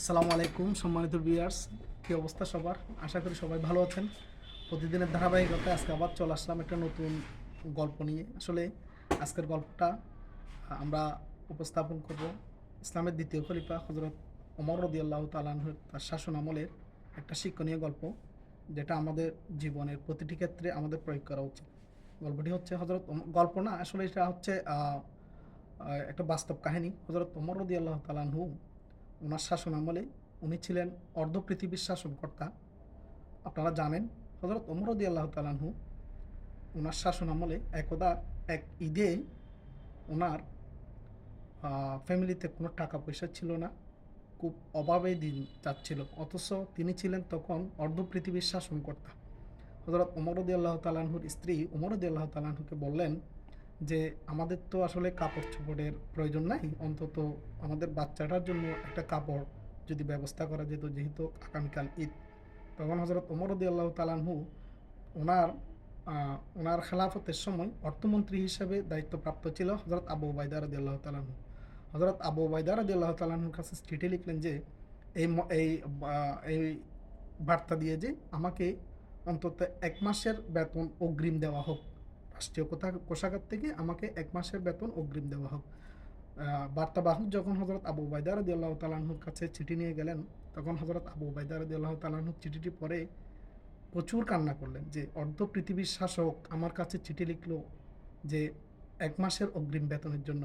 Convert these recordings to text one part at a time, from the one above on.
আসসালামু আলাইকুম, সম্মানিত ভিউয়ার্স কী অবস্থা সবার? আশা করি সবাই ভালো আছেন। প্রতিদিনের ধারাবাহিকতায় আজকে আবার চলে আসলাম একটা নতুন গল্প নিয়ে। আসলে আজকের গল্পটা আমরা উপস্থাপন করব ইসলামের দ্বিতীয় খলিফা হজরত ওমর রদি আল্লাহ তালাহুর তার শাসন আমলের একটা শিক্ষণীয় গল্প, যেটা আমাদের জীবনের প্রতিটি ক্ষেত্রে আমাদের প্রয়োগ করা উচিত। গল্পটি হচ্ছে হজরত গল্প না, আসলে এটা হচ্ছে একটা বাস্তব কাহিনী। হজরত ওমর রদি আল্লাহ তালাহু ওনার শাসন আমলে উনি ছিলেন অর্ধ পৃথিবীর শাসনকর্তা। আপনারা জানেন হজরত ওমরদি আল্লাহ তালাহু ওনার শাসন আমলে একদা এক ঈদে ওনার ফ্যামিলিতে কোনো টাকা পয়সা ছিল না, খুব অভাবে দিন যাচ্ছিল। অথচ তিনি ছিলেন তখন অর্ধ পৃথিবীর শাসনকর্তা। হজরত ওমরদি আল্লাহ তালাহুর স্ত্রী ওমরদি আল্লাহ তালাহুকে বললেন যে আমাদের তো আসলে কাপড় চোপড়ের প্রয়োজন নাই, অন্তত আমাদের বাচ্চাটার জন্য একটা কাপড় যদি ব্যবস্থা করা যেত, যেহেতু আগামীকাল ঈদ। তখন হজরত ওমরদি আল্লাহ তালানহু ওনার ওনার খেলাফতের সময় অর্থমন্ত্রী হিসেবে দায়িত্বপ্রাপ্ত ছিল হজরত আবু ওবায়দা রদি আল্লাহ তালানহু হজরত আবু ওবায়দা রদি আল্লাহ তালানহুর কাছে চিঠি লিখলেন যে, এই এই এই বার্তা দিয়ে যে আমাকে অন্তত এক মাসের বেতন অগ্রিম দেওয়া হোক। রাষ্ট্রীয় কোথা কোষাগার থেকে আমাকে এক মাসের বেতন অগ্রিম দেওয়া হোক। বার্তাবাহক যখন হজরত আবু বাইদা রদি আল্লাহ তালাহুর কাছে চিঠি নিয়ে গেলেন, তখন হজরত আবু বাইদা রদি আল্লাহ তালাহুর চিঠিটি পরে প্রচুর কান্না করলেন যে, অর্ধ পৃথিবীর শাসক আমার কাছে চিঠি লিখল যে, এক মাসের অগ্রিম বেতনের জন্য।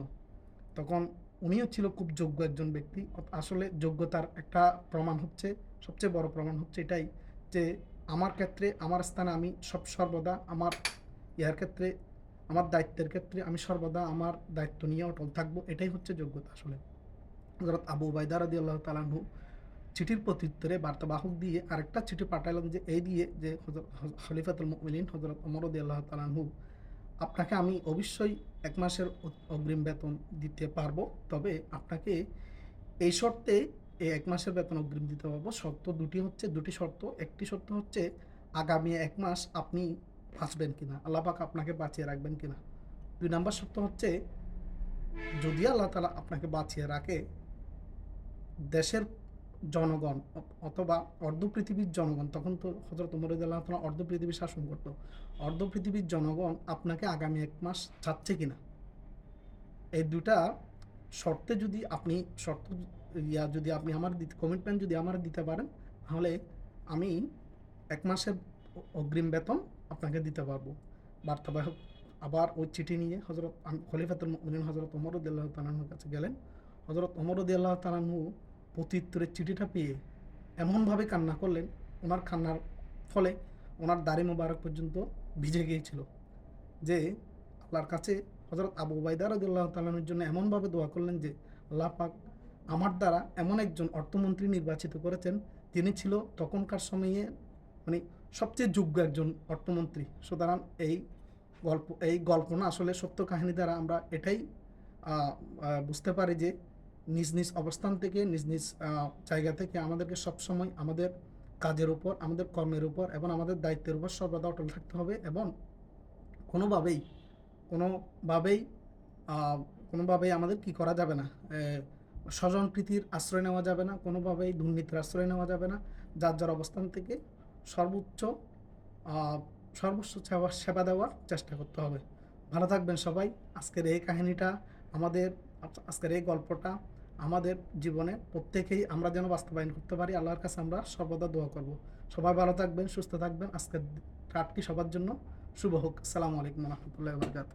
তখন উনিও ছিল খুব যোগ্য একজন ব্যক্তি। আসলে যোগ্যতার একটা প্রমাণ হচ্ছে, সবচেয়ে বড় প্রমাণ হচ্ছে এটাই যে, আমার ক্ষেত্রে, আমার স্থানে আমি সব সর্বদা আমার ইয়ার ক্ষেত্রে, আমার দায়িত্বের ক্ষেত্রে আমি সর্বদা আমার দায়িত্ব নিয়ে অটল থাকব, এটাই হচ্ছে যোগ্যতা আসলে। হজরত আবু বাইদা রাদি আল্লাহ তালাহু চিঠির প্রত্যুত্তরে বার্তাবাহক দিয়ে আরেকটা চিঠি পাঠালেন যে, এই দিয়ে যে খলিফাতুল মুমিনিন হজরত অমর রদি আল্লাহ তালাহু আপনাকে আমি অবশ্যই এক মাসের অগ্রিম বেতন দিতে পারব, তবে আপনাকে এই শর্তে এই এক মাসের বেতন অগ্রিম দিতে পারব। শর্ত দুটি হচ্ছে, দুটি শর্ত। একটি শর্ত হচ্ছে, আগামী এক মাস আপনি বাঁচবেন কিনা? আল্লাহ পাক আপনাকে বাঁচিয়ে রাখবেন কিনা? দুই নাম্বার শর্ত হচ্ছে, যদি আল্লাহ তালা আপনাকে বাঁচিয়ে রাখে, দেশের জনগণ অথবা অর্ধ পৃথিবীর জনগণ, তখন তো হজরত উমর আল্লাহ তালা অর্ধ পৃথিবী শাসন করতো। অর্ধ পৃথিবীর জনগণ আপনাকে আগামী এক মাস চাচ্ছে কিনা? এই দুটা শর্তে যদি আপনি, শর্ত ইয়া যদি আপনি আমার কমিটমেন্ট যদি আমার দিতে পারেন, তাহলে আমি এক মাসের অগ্রিম বেতন আপনাকে দিতে পারব। বার্তা বার্তাবাহক আবার ওই চিঠি নিয়ে হজরত খলিফাতুল মুমিনিন হজরত ওমর উদ্দাল্লাহ তালাহুর কাছে গেলেন। হজরত ওমর উদ্দাল্লাহ তালাহু প্রত্যুত্তরের চিঠিটা পেয়ে এমনভাবে কান্না করলেন, ওনার কান্নার ফলে ওনার দাড়ি মোবারক পর্যন্ত ভিজে গিয়েছিল যে আল্লাহর কাছে হজরত আবু বাইদা রদুল্লাহ তালানোর জন্য এমনভাবে দোয়া করলেন যে, আল্লাহ পাক আমার দ্বারা এমন একজন অর্থমন্ত্রী নির্বাচিত করেছেন তিনি ছিল তখনকার সময়ে মানে সবচেয়ে যোগ্য একজন অর্থমন্ত্রী। সুতরাং এই গল্প এই গল্প না আসলে সত্য কাহিনী দ্বারা আমরা এটাই বুঝতে পারি যে নিজ নিজ অবস্থান থেকে, নিজ নিজ জায়গা থেকে আমাদেরকে সবসময় আমাদের কাজের উপর, আমাদের কর্মের উপর এবং আমাদের দায়িত্বের উপর সর্বদা অটল থাকতে হবে এবং কোনোভাবেই কোনোভাবেই কোনোভাবেই আমাদের কি করা যাবে না। স্বজন প্রীতির আশ্রয় নেওয়া যাবে না, কোনোভাবেই দুর্নীতির আশ্রয় নেওয়া যাবে না। যার যার অবস্থান থেকে সর্বোচ্চ সর্বোচ্চ সেবা সেবা দেওয়ার চেষ্টা করতে হবে। ভালো থাকবেন সবাই। আজকের এই কাহিনীটা আমাদের, আজকের এই গল্পটা আমাদের জীবনে প্রত্যেকেই আমরা যেন বাস্তবায়ন করতে পারি, আল্লাহর কাছে আমরা সর্বদা দোয়া করব। সবাই ভালো থাকবেন, সুস্থ থাকবেন। আজকের রাতটি সবার জন্য শুভ হোক। আসসালামু আলাইকুম রহমতুল্লাহ বরকাত